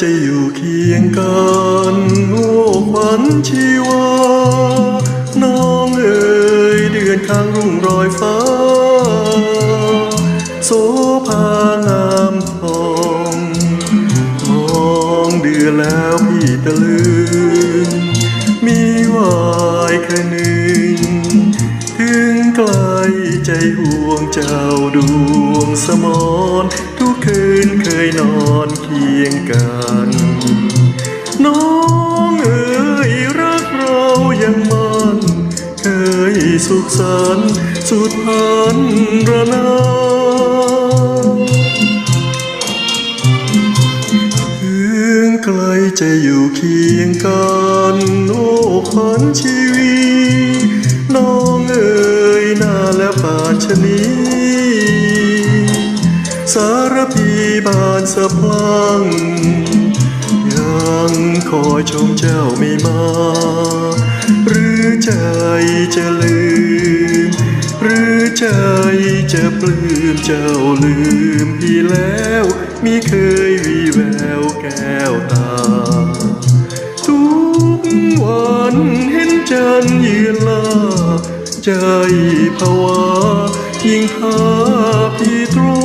จะอยู่เคียงกันโอ้ขวัญชีวา น้องเอ๋ยเดือนข้างรุ่งรอยฟ้า โสภางามทองมองเดือนแล้วพี่ตะลึง มีวายแค่หนึ่ง ถึงไกลใจห่วงเจ้าดวงสมอน คืนเคยนอนเคียงกัน น้องเอ๋ยรักเรายังมันเคยสุขสันต์สุดพันระนาถึงไกลจะอยู่เคียงกันโอ้ขวัญชีวีน้องเอ๋ยหน้าและปาชนี สารพีบานสะพลัง ยังคอยชมเจ้าไม่มา หรือใจจะลืม หรือใจจะปลื้มเจ้าลืมพี่แล้วมิเคยวีแววแก้วตา ทุกวันเห็นจันยืนลาใจภาวะยิ่งหาพี่ตรง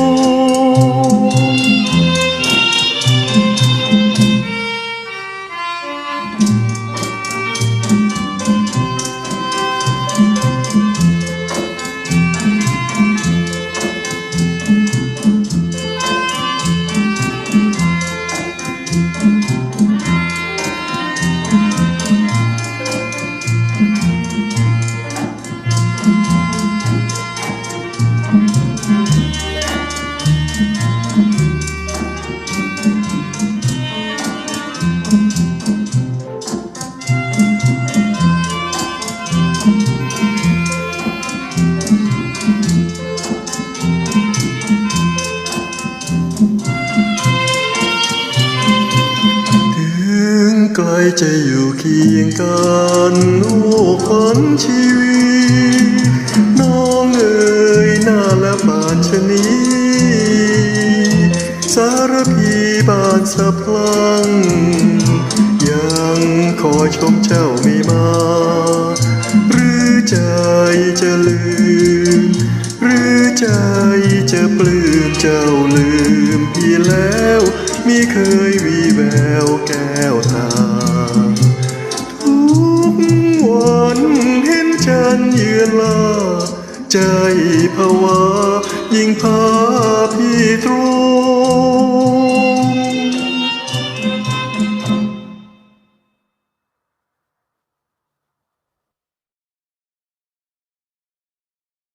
งไกลจะอยู่เคียงกันโอ้ขวัญชีวีน้องเอ๋ยหน้าและบานชนีสารพีบานสะพลัง ยังคอยชมเจ้าไม่มา หรือใจจะลืม หรือใจจะปลื้มเจ้าลืมพี่แล้วมิเคยวีแววแก้ว นยืนลาใจภาวะยิ่งพา